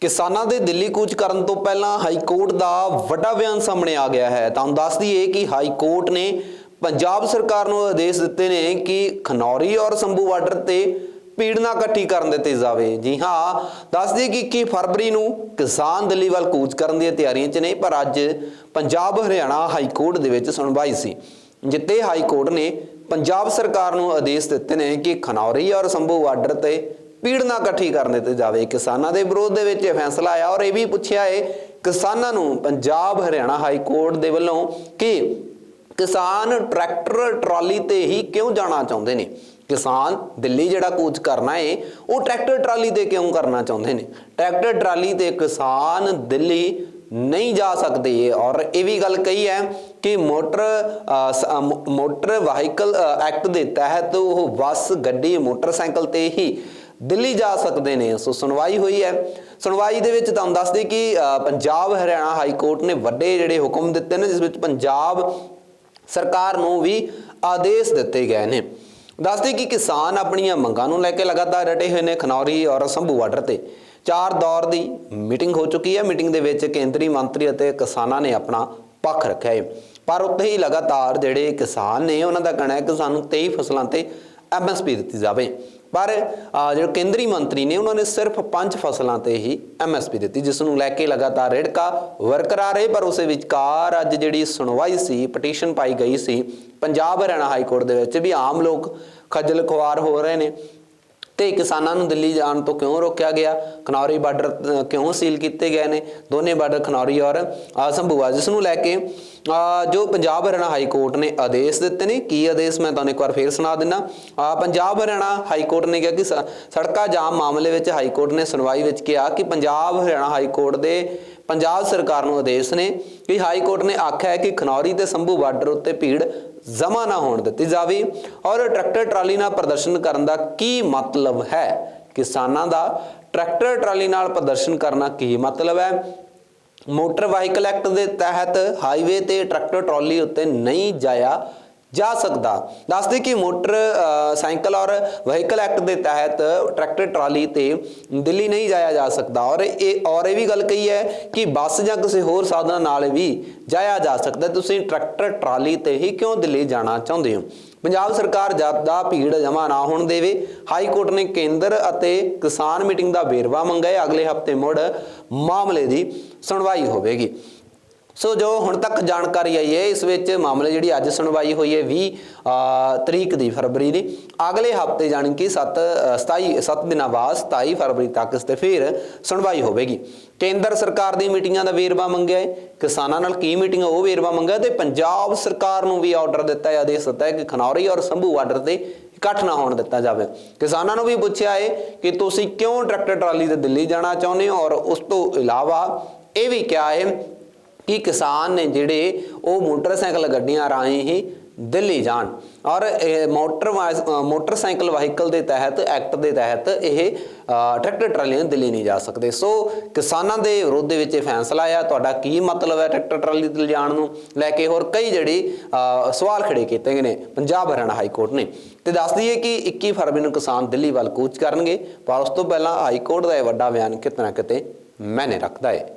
ਕਿਸਾਨਾਂ ਦੇ ਦਿੱਲੀ ਕੂਚ ਕਰਨ ਤੋਂ ਪਹਿਲਾਂ ਹਾਈ ਕੋਰਟ ਦਾ ਵੱਡਾ ਬਿਆਨ ਸਾਹਮਣੇ ਆ ਗਿਆ ਹੈ। ਤੁਹਾਨੂੰ ਦੱਸ ਦਈਏ ਕਿ ਹਾਈ ਕੋਰਟ ਨੇ ਪੰਜਾਬ ਸਰਕਾਰ ਨੂੰ ਆਦੇਸ਼ ਦਿੱਤੇ ਨੇ ਕਿ ਖਨੌਰੀ ਔਰ ਸੰਭੂ ਬਾਰਡਰ ਤੇ ਭੀੜ ਨਾ ਇਕੱਠੀ ਕਰਨ ਦਿੱਤੀ ਜਾਵੇ। ਜੀ ਹਾਂ, ਦੱਸ ਦਈਏ ਕਿ 21 ਫਰਵਰੀ ਨੂੰ ਕਿਸਾਨ ਦਿੱਲੀ ਵੱਲ ਕੂਚ ਕਰਨ ਦੀਆਂ ਤਿਆਰੀਆਂ 'ਚ ਨੇ, ਪਰ ਅੱਜ ਪੰਜਾਬ ਹਰਿਆਣਾ ਹਾਈ ਕੋਰਟ ਦੇ ਵਿੱਚ ਸੁਣਵਾਈ ਸੀ। ਜਿੱਤੇ ਹਾਈ ਕੋਰਟ ਨੇ ਪੰਜਾਬ ਸਰਕਾਰ ਨੂੰ ਆਦੇਸ਼ ਦਿੱਤੇ ਨੇ ਕਿ ਖਨੌਰੀ ਔਰ ਸੰਭੂ ਬਾਰਡਰ ਤੇ ਪੀੜਨਾ ਇਕੱਠੀ ਕਰਨ ਦਿੱਤੀ ਜਾਵੇ। ਕਿਸਾਨਾਂ ਦੇ ਵਿਰੋਧ ਦੇ ਵਿੱਚ ਇਹ ਫੈਸਲਾ ਆਇਆ ਔਰ ਇਹ ਵੀ ਪੁੱਛਿਆ ਹੈ ਕਿਸਾਨਾਂ ਨੂੰ ਪੰਜਾਬ ਹਰਿਆਣਾ ਹਾਈ ਕੋਰਟ ਦੇ ਵੱਲੋਂ ਕਿ ਕਿਸਾਨ ਟਰੈਕਟਰ, ਟਰਾਲੀ ਤੇ ਹੀ ਕਿਉਂ ਜਾਣਾ ਚਾਹੁੰਦੇ ਨੇ? ਕਿਸਾਨ ਦਿੱਲੀ ਜਿਹੜਾ ਕੂਚ ਕਰਨਾ ਹੈ ਉਹ ਟਰੈਕਟਰ, ਟਰਾਲੀ ਤੇ ਕਿਉਂ ਕਰਨਾ ਚਾਹੁੰਦੇ ਨੇ? ਟਰੈਕਟਰ, ਟਰਾਲੀ ਤੇ ਕਿਸਾਨ ਦਿੱਲੀ ਨਹੀਂ ਜਾ ਸਕਦੇ ਔਰ ਇਹ ਵੀ ਗੱਲ ਕਹੀ ਹੈ ਕਿ ਮੋਟਰ ਮੋਟਰ ਵਾਹੀਕਲ ਐਕਟ ਦੇ ਤਹਿਤ ਉਹ ਬੱਸ, ਗੱਡੀ, ਮੋਟਰਸਾਈਕਲ ਤੇ ਹੀ ਦਿੱਲੀ ਜਾ ਸਕਦੇ ਨੇ। ਸੋ ਸੁਣਵਾਈ ਹੋਈ ਹੈ। ਸੁਣਵਾਈ ਦੇ ਵਿੱਚ ਤੁਹਾਨੂੰ ਦੱਸਦੇ ਕਿ ਪੰਜਾਬ, ਹਰਿਆਣਾ ਹਾਈ ਕੋਰਟ ਨੇ ਵੱਡੇ ਜਿਹੜੇ ਹੁਕਮ ਦਿੱਤੇ ਨੇ, ਜਿਸ ਵਿੱਚ ਪੰਜਾਬ ਸਰਕਾਰ ਨੂੰ ਵੀ ਆਦੇਸ਼ ਦਿੱਤੇ ਗਏ ਨੇ। ਦੱਸਦੇ ਕਿ ਕਿਸਾਨ ਆਪਣੀਆਂ ਮੰਗਾਂ ਨੂੰ ਲੈ ਕੇ ਲਗਾਤਾਰ ਡਟੇ ਹੋਏ ਨੇ ਖਨੌਰੀ ਔਰ ਸੰਭੂ ਬਾਰਡਰ ਤੇ। ਚਾਰ ਦੌਰ ਦੀ ਮੀਟਿੰਗ ਹੋ ਚੁੱਕੀ ਹੈ। ਮੀਟਿੰਗ ਦੇ ਵਿੱਚ ਕੇਂਦਰੀ ਮੰਤਰੀ ਅਤੇ ਕਿਸਾਨਾਂ ਨੇ ਆਪਣਾ ਪੱਖ ਰੱਖਿਆ ਹੈ। ਪਰ ਉੱਥੇ ਹੀ ਲਗਾਤਾਰ ਜਿਹੜੇ ਕਿਸਾਨ ਨੇ, ਉਹਨਾਂ ਦਾ ਕਹਿਣਾ ਹੈ ਕਿ ਸਾਨੂੰ 23 ਫਸਲਾਂ ਤੇ ਐਮਐਸਪੀ ਦਿੱਤੀ ਜਾਵੇ। ਪਰ ਜਿਹੜੇ ਕੇਂਦਰੀ ਮੰਤਰੀ ਨੇ, ਉਹਨਾਂ ਨੇ ਸਿਰਫ ਪੰਜ ਫਸਲਾਂ ਤੇ ਹੀ ਐਮਐਸਪੀ ਦਿੱਤੀ, ਜਿਸ ਨੂੰ ਲੈ ਕੇ ਲਗਾਤਾਰ ਰੇੜਕਾ ਵਰਕਰਾਰ ਰਹੇ। ਪਰ ਉਸੇ ਵਿਚਕਾਰ ਅੱਜ ਜਿਹੜੀ ਸੁਣਵਾਈ ਸੀ, ਪਟੀਸ਼ਨ ਪਾਈ ਗਈ ਸੀ, ਪੰਜਾਬ ਹਰਿਆਣਾ ਹਾਈ ਕੋਰਟ ਦੇ ਵਿੱਚ ਵੀ ਆਮ ਲੋਕ ਖੱਜਲ ਖੁਆਰ ਹੋ ਰਹੇ ਨੇ। ਤੇ ਕਿਸਾਨਾਂ ਨੂੰ ਦਿੱਲੀ ਜਾਣ ਤੋਂ ਕਿਉਂ ਰੋਕਿਆ ਗਿਆ? ਖਨੌਰੀ ਬਾਰਡਰ ਕਿਉਂ ਸੀਲ ਕੀਤੇ ਗਏ ਨੇ? ਦੋਨੇ ਬਾਰਡਰ ਖਨੌਰੀ ਔਰ ਸੰਭੂਆ, ਜਿਸ ਨੂੰ ਲੈ ਕੇ ਜੋ ਪੰਜਾਬ ਹਰਿਆਣਾ ਹਾਈ ਕੋਰਟ ਨੇ ਆਦੇਸ਼ ਦਿੱਤੇ ਨੇ, ਕੀ ਆਦੇਸ਼ ਮੈਂ ਤੁਹਾਨੂੰ ਇੱਕ ਵਾਰ ਫੇਰ ਸੁਣਾ ਦਿੰਦਾ ਪੰਜਾਬ ਹਰਿਆਣਾ ਹਾਈ ਕੋਰਟ ਨੇ ਕਿਹਾ ਕਿ ਸ- ਸੜਕਾਂ ਜਾਮ ਮਾਮਲੇ ਵਿੱਚ ਹਾਈ ਕੋਰਟ ਨੇ ਸੁਣਵਾਈ ਵਿੱਚ ਕਿਹਾ ਕਿ ਪੰਜਾਬ ਹਰਿਆਣਾ ਹਾਈ ਕੋਰਟ ਦੇ, ਪੰਜਾਬ ਸਰਕਾਰ ਨੂੰ ਆਦੇਸ਼ ਨੇ ਕਿ ਹਾਈ ਕੋਰਟ ਨੇ ਆਖਿਆ ਹੈ ਕਿ ਖਨੌਰੀ ਤੇ ਸੰਭੂ ਬਾਰਡਰ ਉੱਤੇ ਭੀੜ ਜਮਾ ਨਾ ਹੋਣ ਦਿੱਤੀ ਜਾਵੇ ਔਰ ਟਰੈਕਟਰ ਟਰਾਲੀ ਨਾਲ ਪ੍ਰਦਰਸ਼ਨ ਕਰਨ ਦਾ ਕੀ ਮਤਲਬ ਹੈ? ਕਿਸਾਨਾਂ ਦਾ ਟਰੈਕਟਰ ਟਰਾਲੀ ਨਾਲ ਪ੍ਰਦਰਸ਼ਨ ਕਰਨਾ ਕੀ ਮਤਲਬ ਹੈ? ਮੋਟਰ ਵਾਹੀਕਲ ਐਕਟ ਦੇ ਤਹਿਤ ਹਾਈਵੇ ਤੇ ਟਰੈਕਟਰ ਟਰਾਲੀ ਉੱਤੇ ਨਹੀਂ ਜਾਇਆ ਜਾ ਸਕਦਾ। ਦੱਸਦੇ ਕਿ ਮੋਟਰ ਸਾਈਕਲ ਔਰ ਵਹੀਕਲ ਐਕਟ ਦੇ ਤਹਿਤ ਟਰੈਕਟਰ, ਟਰਾਲੀ ਤੇ ਦਿੱਲੀ ਨਹੀਂ ਜਾਇਆ ਜਾ ਸਕਦਾ। ਔਰ ਇਹ ਔਰ ਇਹ ਵੀ ਗੱਲ ਕਹੀ ਹੈ ਕਿ ਬੱਸ ਜਾਂ ਕਿਸੇ ਹੋਰ ਸਾਧਨ ਨਾਲ ਵੀ ਜਾਇਆ ਜਾ ਸਕਦਾ। ਤੁਸੀਂ ਟਰੈਕਟਰ, ਟਰਾਲੀ ਤੇ ਹੀ ਕਿਉਂ ਦਿੱਲੀ ਜਾਣਾ ਚਾਹੁੰਦੇ ਹੋ? ਪੰਜਾਬ ਸਰਕਾਰ ਜ਼ਿਆਦਾ ਭੀੜ ਜਮਾ ਨਾ ਹੋਣ ਦੇਵੇ, ਹਾਈ ਕੋਰਟ ਨੇ ਕੇਂਦਰ ਅਤੇ ਕਿਸਾਨ ਮੀਟਿੰਗ ਦਾ ਵੇਰਵਾ ਮੰਗਿਆ। ਅਗਲੇ ਹਫ਼ਤੇ ਮੁੜ ਮਾਮਲੇ ਦੀ ਸੁਣਵਾਈ ਹੋਵੇਗੀ। ਸੋ ਜੋ ਹੁਣ ਤੱਕ ਜਾਣਕਾਰੀ ਆਈ ਹੈ, ਇਸ ਵਿੱਚ ਮਾਮਲੇ ਜਿਹੜੀ ਅੱਜ ਸੁਣਵਾਈ ਹੋਈ ਹੈ 20 ਤਰੀਕ ਦੀ ਫਰਵਰੀ ਦੀ। ਅਗਲੇ ਹਫ਼ਤੇ ਜਾਣੀ ਕਿ 7 27 7 ਦਿਨਾਂ ਬਾਅਦ 27 ਫਰਵਰੀ ਤੱਕ ਇਸ ਤੇ ਫਿਰ ਸੁਣਵਾਈ ਹੋਵੇਗੀ। ਕੇਂਦਰ ਸਰਕਾਰ ਦੀ ਮੀਟਿੰਗਾਂ ਦਾ ਵੇਰਵਾ ਮੰਗਿਆ ਹੈ। ਕਿਸਾਨਾਂ ਨਾਲ ਕੀ ਮੀਟਿੰਗ ਉਹ ਵੇਰਵਾ ਮੰਗਿਆ ਤੇ ਪੰਜਾਬ ਸਰਕਾਰ ਨੂੰ ਵੀ ਆਰਡਰ ਦਿੱਤਾ ਹੈ ਆਦੇਸ਼ ਦਿੱਤਾ ਹੈ ਕਿ ਖਨੌਰੀ ਔਰ ਸੰਭੂ ਬਾਰਡਰ ਤੇ ਇਕੱਠ ਨਾ ਹੋਣ ਦਿੱਤਾ ਜਾਵੇ। ਕਿਸਾਨਾਂ ਨੂੰ ਵੀ ਪੁੱਛਿਆ ਹੈ ਕਿ ਤੁਸੀਂ ਕਿਉਂ ਟਰੈਕਟਰ ਟਰਾਲੀ ਤੇ ਦਿੱਲੀ ਜਾਣਾ ਚਾਹੁੰਦੇ ਹੋ ਔਰ ਉਸ ਤੋਂ ਇਲਾਵਾ ਇਹ ਵੀ ਕਿਹਾ ਹੈ ਕਿ ਕਿਸਾਨ ਨੇ ਜਿਹੜੇ ਉਹ ਮੋਟਰਸਾਈਕਲ ਗੱਡੀਆਂ ਰਾਹੀਂ ਹੀ ਦਿੱਲੀ ਜਾਣ। ਔਰ ਇਹ ਮੋਟਰ ਵਾ- ਮੋਟਰਸਾਈਕਲ ਵਾਹੀਕਲ ਦੇ ਤਹਿਤ, ਐਕਟ ਦੇ ਤਹਿਤ ਇਹ ਟਰੈਕਟਰ ਟਰਾਲੀਆਂ ਦਿੱਲੀ ਨਹੀਂ ਜਾ ਸਕਦੇ। ਸੋ ਕਿਸਾਨਾਂ ਦੇ ਵਿਰੋਧ ਦੇ ਵਿੱਚ ਇਹ ਫੈਸਲਾ ਆਇਆ। ਤੁਹਾਡਾ ਕੀ ਮਤਲਬ ਹੈ ਟਰੈਕਟਰ ਟਰਾਲੀ ਤੇ ਲਿਜਾਣ ਨੂੰ? ਲੈ ਕੇ ਹੋਰ ਕਈ ਜਿਹੜੀ ਸਵਾਲ ਖੜੇ ਕੀਤੇ ਗਏ ਨੇ ਪੰਜਾਬ ਹਰਿਆਣਾ ਹਾਈ ਕੋਰਟ ਨੇ। ਤੇ ਦੱਸ ਦਈਏ ਕਿ 21 ਫਰਵਰੀ ਨੂੰ ਕਿਸਾਨ ਦਿੱਲੀ ਵੱਲ ਕੂਚ ਕਰਨਗੇ, ਪਰ ਉਸ ਤੋਂ ਪਹਿਲਾਂ ਹਾਈ ਕੋਰਟ ਦਾ ਇਹ ਵੱਡਾ ਬਿਆਨ ਕਿਤੇ ਨਾ ਕਿਤੇ ਮੈਨੇ ਰੱਖਦਾ ਹੈ